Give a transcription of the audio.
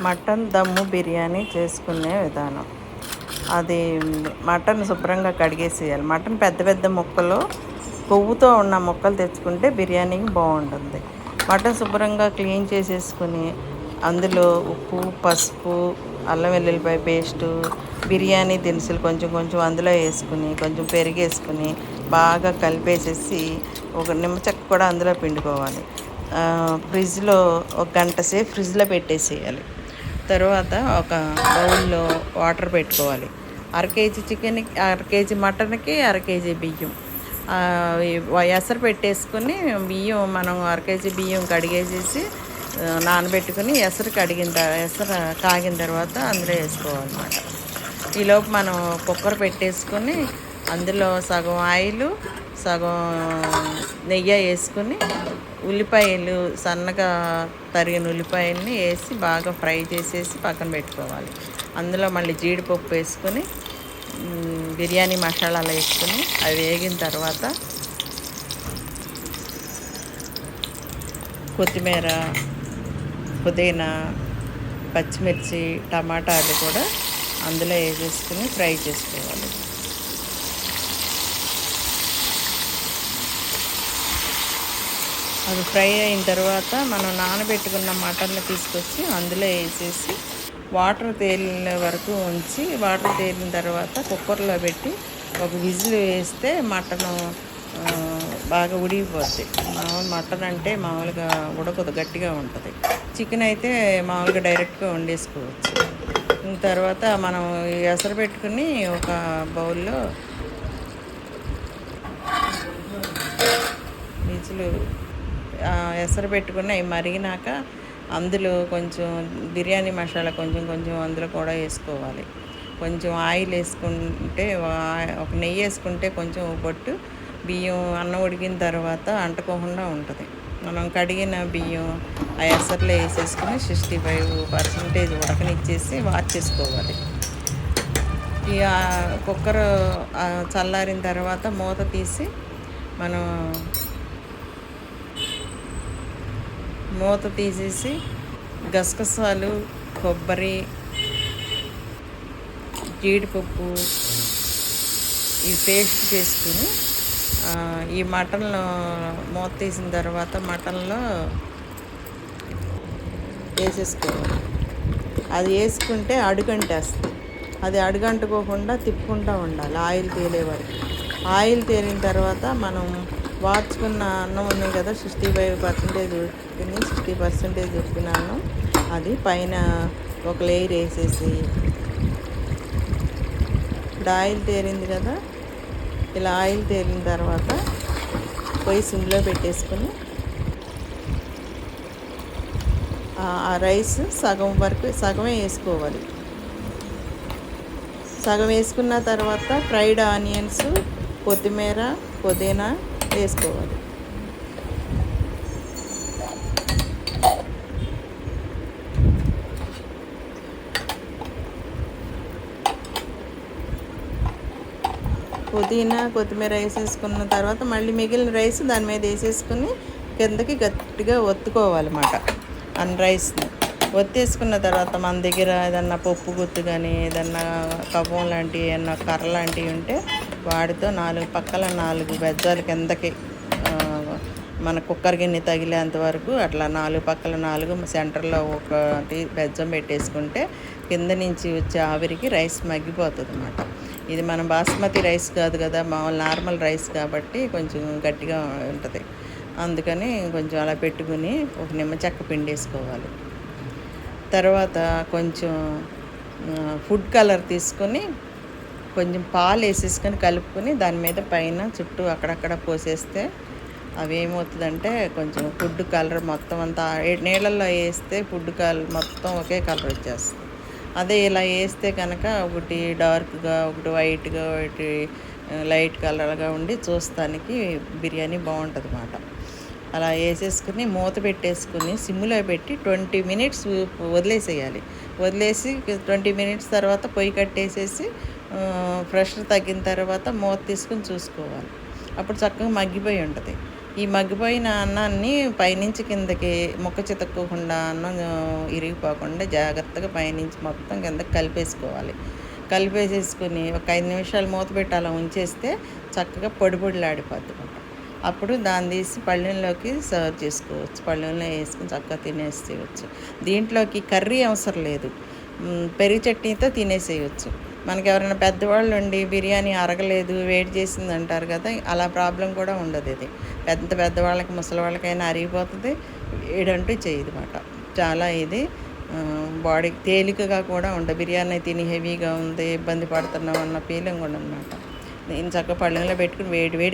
Mutton దమ్ము బిర్యానీ చేసుకునే విధానం. అది మటన్ శుభ్రంగా కడిగేసేయాలి. మటన్ పెద్ద పెద్ద ముక్కలు కొవ్వుతో ఉన్న ముక్కలు తెచ్చుకుంటే బిర్యానీకి బాగుంటుంది. మటన్ శుభ్రంగా క్లీన్ చేసేసుకుని అందులో ఉప్పు పసుపు అల్లం వెల్లుల్లిపాయ పేస్టు బిర్యానీ దినుసులు కొంచెం కొంచెం అందులో వేసుకుని కొంచెం పెరిగేసుకుని బాగా కలిపేసేసి ఒక నిమ్మచెక్క కూడా అందులో పిండుకోవాలి. ఫ్రిడ్జ్లో ఒక గంట సేపు ఫ్రిడ్జ్లో పెట్టేసేయాలి. తర్వాత ఒక బౌల్లో వాటర్ పెట్టుకోవాలి. అర కేజీ చికెన్కి అర కేజీ మటన్కి అర కేజీ బియ్యం. ఎసరు పెట్టేసుకొని బియ్యం మనం అర కేజీ బియ్యం కడిగేసేసి నానబెట్టుకుని ఎసరు కడిగిన ఎసరు కాగిన తర్వాత అందులో వేసుకోవాలన్నమాట. ఈలోపు మనం కుక్కర్ పెట్టేసుకొని అందులో సగం ఆయిల్ సగం నెయ్యి వేసుకుని ఉల్లిపాయలు సన్నగా తరిగిన ఉల్లిపాయల్ని వేసి బాగా ఫ్రై చేసేసి పక్కన పెట్టుకోవాలి. అందులో మళ్ళీ జీడిపప్పు వేసుకొని బిర్యానీ మసాలాలు వేసుకొని అవి వేగిన తర్వాత కొత్తిమీర పుదీనా పచ్చిమిర్చి టమాటాలు కూడా అందులో వేసేసుకుని ఫ్రై చేసుకోవాలి. అది ఫ్రై అయిన తర్వాత మనం నానబెట్టుకున్న మటన్లు తీసుకొచ్చి అందులో వేసేసి వాటర్ తేలిన వరకు ఉంచి వాటర్ తేలిన తర్వాత కుక్కర్లో పెట్టి ఒక విజిల్ వేస్తే మటను బాగా ఉడిగిపోద్ది మామూలు మటన్ అంటే మామూలుగా ఉడకదు గట్టిగా ఉంటుంది. చికెన్ అయితే మామూలుగా డైరెక్ట్గా వండేసుకోవచ్చు. తర్వాత మనం ఎసరు పెట్టుకుని ఒక బౌల్లో విజులు ఎసరు పెట్టుకుని అవి మరిగినాక అందులో కొంచెం బిర్యానీ మసాలా కొంచెం కొంచెం అందులో కూడా వేసుకోవాలి. కొంచెం ఆయిల్ వేసుకుంటే ఒక నెయ్యి వేసుకుంటే కొంచెం పొట్టు బియ్యం అన్నం ఉడికిన తర్వాత అంటుకోకుండా ఉంటుంది. మనం కడిగిన బియ్యం ఆ ఎసర్లో వేసేసుకుని సిక్స్టీ ఫైవ్ పర్సెంటేజ్ ఉడకనిచ్చేసి వాచేసుకోవాలి ఇక కుక్కర్ చల్లారిన తర్వాత మూత తీసి మనం మూత తీసేసి గసగసాలు కొబ్బరి జీడిపప్పు ఈ పేస్ట్ చేసుకుని ఈ మటన్లో మూత తీసిన తర్వాత మటన్లో వేసేసుకోవాలి. అది వేసుకుంటే అడుగంటేస్తుంది. అది అడుగంటుకోకుండా తిప్పుకుంటూ ఉండాలి. ఆయిల్ తేలే వరకు. ఆయిల్ తేలిన తర్వాత మనం వార్చుకున్న అన్నం ఉంది కదా సిక్స్టీ ఫైవ్ పర్సెంటేజ్ ఉడికింది సిక్స్టీ పర్సెంటేజ్ ఉడికిన అన్నం. అది పైన ఒక లేయర్ వేసేసి ఇప్పుడు ఆయిల్ తేరింది కదా ఇలా ఆయిల్ తేలిన తర్వాత పొయ్యి సిమ్లో పెట్టేసుకుని ఆ రైస్ సగం వరకు సగమే వేసుకోవాలి. సగం వేసుకున్న తర్వాత ఫ్రైడ్ ఆనియన్స్ కొత్తిమీర పుదీనా వేసుకోవాలి. పుదీనా కొత్తిమీర వేసేసుకున్న తర్వాత మళ్ళీ మిగిలిన రైస్ దాని మీద వేసేసుకుని కిందకి గట్టిగా ఒత్తుకోవాలన్నమాట. అన్ రైస్ని ఒత్తేసుకున్న తర్వాత మన దగ్గర ఏదన్నా పప్పు గుత్తు కానీ ఏదన్నా కవ్వం లాంటివి ఏదన్నా కర్ర లాంటివి ఉంటే వాడితో నాలుగు పక్కల నాలుగు బెజ్జాలు కిందకి మన కుక్కర్ గిన్నె తగిలేంత వరకు అట్లా నాలుగు పక్కల నాలుగు సెంటర్లో ఒకటి బెజ్జం పెట్టేసుకుంటే కింద నుంచి వచ్చే ఆవిరికి రైస్ మగ్గిపోతుంది అన్నమాట ఇది మన బాస్మతి రైస్ కాదు కదా మామూలు నార్మల్ రైస్ కాబట్టి కొంచెం గట్టిగా ఉంటుంది. అందుకని కొంచెం అలా పెట్టుకుని ఒక నిమ్మ చెక్క పిండి వేసుకోవాలి. తర్వాత కొంచెం ఫుడ్ కలర్ తీసుకొని కొంచెం పాలు వేసేసుకొని కలుపుకొని దాని మీద పైన చుట్టూ అక్కడక్కడ పోసేస్తే అవి ఏమవుతుందంటే కొంచెం ఫుడ్ కలర్ మొత్తం అంతా నీళ్ళల్లో వేస్తే ఫుడ్ కలర్ మొత్తం ఒకే కలర్ వచ్చేస్తుంది. అదే ఇలా వేస్తే కనుక ఒకటి డార్క్గా ఒకటి వైట్గా ఒకటి లైట్ కలర్గా ఉండి చూస్తానికి బిర్యానీ బాగుంటుంది అన్నమాట అలా వేసేసుకుని మూత పెట్టేసుకుని సిమ్లో పెట్టి ట్వంటీ మినిట్స్ వదిలేసేయాలి. వదిలేసి ట్వంటీ మినిట్స్ తర్వాత పొయ్యి కట్టేసేసి ప్రెషర్ తగ్గిన తర్వాత మూత తీసుకుని చూసుకోవాలి. అప్పుడు చక్కగా మగ్గిపోయి ఉంటుంది. ఈ మగ్గిపోయిన అన్నాన్ని పైనుంచి కిందకి మొక్క చితక్కోకుండా అన్నం ఇరిగిపోకుండా జాగ్రత్తగా పైనుంచి మొత్తం కిందకి కలిపేసుకోవాలి. కలిపేసేసుకుని ఒక ఐదు నిమిషాలు మూత పెట్టి అలా ఉంచేస్తే చక్కగా పొడి పొడిలాడిపోద్ది అప్పుడు దాన్ని తీసి పళ్ళెంలోకి సర్వ్ చేసుకోవచ్చు. పళ్ళెంలో వేసుకుని చక్కగా తినేసేయచ్చు. దీంట్లోకి కర్రీ అవసరం లేదు. పెరుగు చట్నీతో తినేసేయచ్చు. మనకి ఎవరైనా పెద్దవాళ్ళు ఉండి బిర్యానీ అరగలేదు వేడి చేసింది అంటారు కదా అలా ప్రాబ్లం కూడా ఉండదు ఇది. పెద్ద పెద్దవాళ్ళకి ముసలి వాళ్ళకైనా అరిగిపోతుంది వేడంటూ చేయదన్నమాట చాలా ఇది బాడీకి తేలికగా కూడా ఉండదు బిర్యానీ తిని హెవీగా ఉంది ఇబ్బంది పడుతున్నాం అన్న ఫీలింగ్ కూడా అనమాట నేను చక్కగా పళ్ళెంలో పెట్టుకుని వేడి వేడి